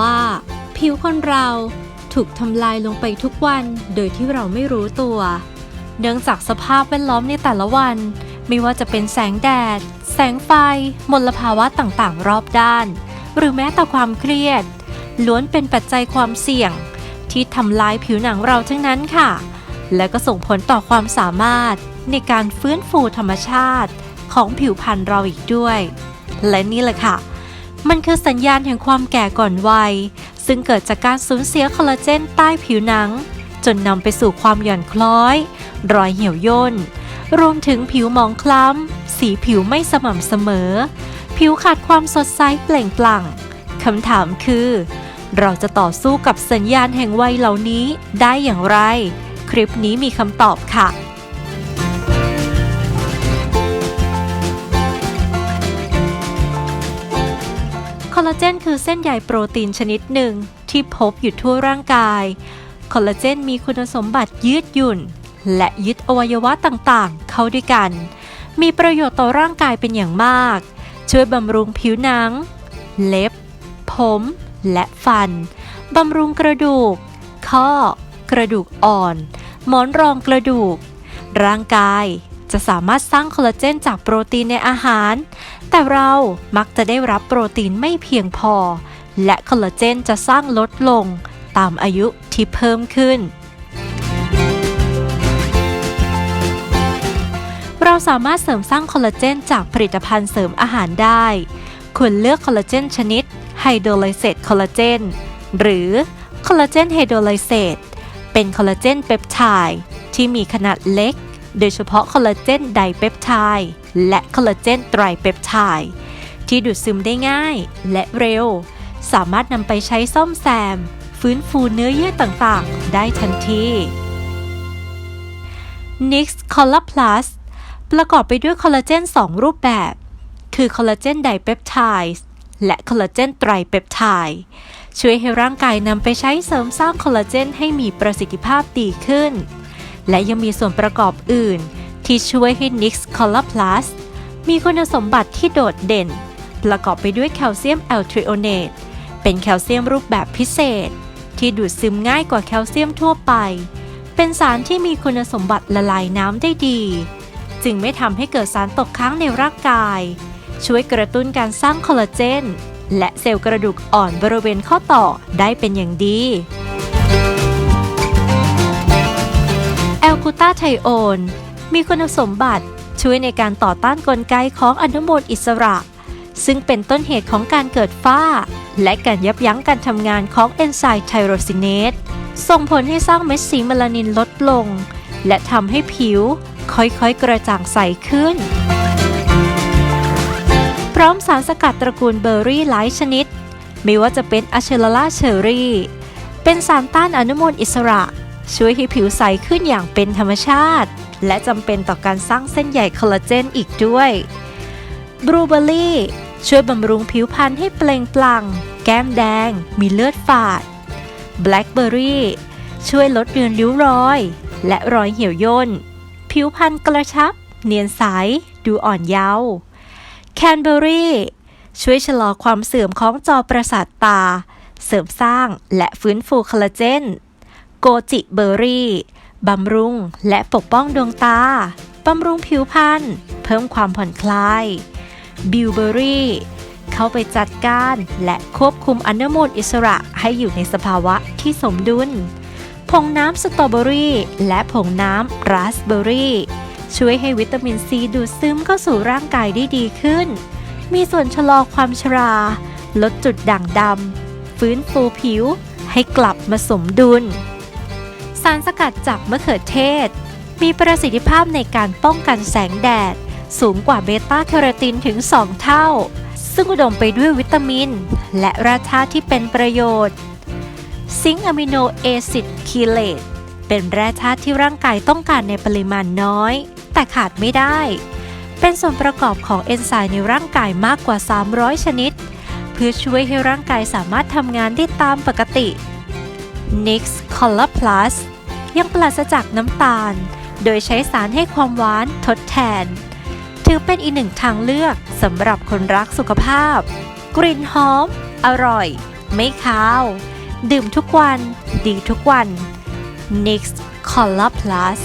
ว่า ผิวคนเราถูกทำลายลงไปทุกวันโดยที่เราไม่รู้ตัว เนื่องจากสภาพแวดล้อมในแต่ละวัน ไม่ว่าจะเป็นแสงแดด แสงไฟ มลภาวะต่างๆ รอบด้าน หรือแม้แต่ความเครียด ล้วนเป็นปัจจัยความเสี่ยง ที่ทำลายผิวหนังเราทั้งนั้นค่ะ และก็ส่งผลต่อความสามารถในการฟื้นฟูธรรมชาติของผิวพรรณเราอีกด้วย และนี่แหละค่ะ มันคือสัญญาณแห่งความแก่ก่อนวัย ซึ่งเกิดจากการสูญเสียคอลลาเจนใต้ผิวหนัง จนนำไปสู่ความหย่อนคล้อย รอยเหี่ยวย่น รวมถึงผิวหมองคล้ำ สีผิวไม่สม่ำเสมอ ผิวขาดความสดใสเปล่งปลั่งคำถามคือ เราจะต่อสู้กับสัญญาณแห่งวัยเหล่านี้ได้อย่างไร คลิปนี้มีคำตอบค่ะ คือเส้นใยโปรตีนชนิดหนึ่งที่พบอยู่ทั่วร่างกาย คอลลาเจนมีคุณสมบัติยืดหยุ่น และยึดอวัยวะต่างๆ เข้าด้วยกัน มีประโยชน์ต่อร่างกายเป็นอย่างมาก ช่วยบำรุงผิวหนัง เล็บ ผม และฟัน บำรุงกระดูก ข้อ กระดูกอ่อน หมอนรองกระดูก ร่างกายจะสามารถสร้างคอลลาเจนจากโปรตีนในอาหาร แต่เรามักจะได้รับโปรตีนไม่เพียงพอ และคอลลาเจนจะสร้างลดลงตามอายุที่เพิ่มขึ้น เราสามารถเสริมสร้างคอลลาเจนจากผลิตภัณฑ์เสริมอาหารได้ ควรเลือกคอลลาเจนชนิดไฮโดรไลเซตคอลลาเจนหรือคอลลาเจนไฮโดรไลเซตเป็นคอลลาเจนเปปไทด์ที่มีขนาดเล็ก โดยเฉพาะคอลลาเจนไดเปปไทด์และคอลลาเจนไตรเปปไทด์ที่ดูดซึมได้ง่ายและเร็ว สามารถนำไปใช้ซ่อมแซม ฟื้นฟูเนื้อเยื่อต่างๆ ได้ทันที Nix Color Plus ประกอบไปด้วยคอลลาเจน 2 รูปแบบ คือคอลลาเจนไดเปปไทด์และคอลลาเจนไตรเปปไทด์ช่วยให้ร่างกายนำไปใช้เสริมสร้างคอลลาเจนให้มีประสิทธิภาพดีขึ้น และยังมีส่วนประกอบอื่น ที่ช่วยให้ Nix Color Plus มีคุณสมบัติที่โดดเด่น ประกอบไปด้วยแคลเซียมแอลทริโอเนตเป็นแคลเซียมรูปแบบพิเศษ ที่ดูดซึมง่ายกว่าแคลเซียมทั่วไป เป็นสารที่มีคุณสมบัติละลายน้ำได้ดี จึงไม่ทำให้เกิดสารตกค้างในร่างกาย ช่วยกระตุ้นการสร้างคอลลาเจนและเซลล์กระดูกอ่อนบริเวณข้อต่อได้เป็นอย่างดี แอลกูตาไทโอน มีคุณสมบัติช่วยในการต่อต้านกลไกของอนุมูลอิสระ ซึ่งเป็นต้นเหตุของการเกิดฝ้า และการยับยั้งการทำงานของเอนไซม์ไทโรซินเนสส่งผลให้สร้างเม็ดสีเมลานินลดลง และทำให้ผิวค่อยๆ กระจ่างใสขึ้น พร้อมสารสกัดตระกูลเบอร์รี่หลายชนิด ไม่ว่าจะเป็นอะเชลล่าเชอร์รี่ เป็นสารต้านอนุมูลอิสระ ช่วยให้ผิวใสขึ้นอย่างเป็นธรรมชาติ และจำเป็นต่อการสร้างเส้นใยคอลลาเจนอีกด้วยบลูเบอร์รี่ช่วยบำรุงผิวพรรณให้เปล่งปลั่ง แก้มแดง มีเลือดฝาดแบล็คเบอร์รี่ช่วยลดเลือนริ้วรอย และรอยเหี่ยวย่น ผิวพรรณกระชับ เนียนใส ดูอ่อนเยาว์แคนเบอรี่ช่วยชะลอความเสื่อมของจอประสาทตา เสริมสร้างและฟื้นฟูคอลลาเจน โกจิเบอร์รี่บำรุงและปกป้องดวงตา บำรุงผิวพรรณ เพิ่มความผ่อนคลาย บิวเบอร์รี่ เข้าไปจัดการและควบคุมอนุมูลอิสระให้อยู่ในสภาวะที่สมดุล ผงน้ำสตรอเบอรี่และผงน้ำราสเบอรี่ ช่วยให้วิตามินซีดูดซึมเข้าสู่ร่างกายได้ดีขึ้น มีส่วนชะลอความชรา ลดจุดด่างดำฟื้นฟูผิวให้กลับมาสมดุล สารสกัดจากมะเขือเทศ มีประสิทธิภาพในการป้องกันแสงแดด สูงกว่าเบต้าแคโรทีนถึง 2 เท่า ซึ่งอุดมไปด้วยวิตามิน และแร่ธาตุที่เป็นประโยชน์ ซิงค์อะมิโนเอซิดคีเลตเป็นแร่ธาตุที่ร่างกายต้องการในปริมาณน้อย แต่ขาดไม่ได้ เป็นส่วนประกอบของเอนไซม์ในร่างกายมากกว่า 300 ชนิด เพื่อช่วยให้ร่างกายสามารถทำงานได้ตามปกติ NYX Color Plus ยังปราศจากน้ำตาล โดยใช้สารให้ความหวานทดแทน ถือเป็นอีกหนึ่งทางเลือกสำหรับคนรักสุขภาพ กลิ่นหอม อร่อย ไม่คาว ดื่มทุกวัน ดีทุกวัน NYX Color Plus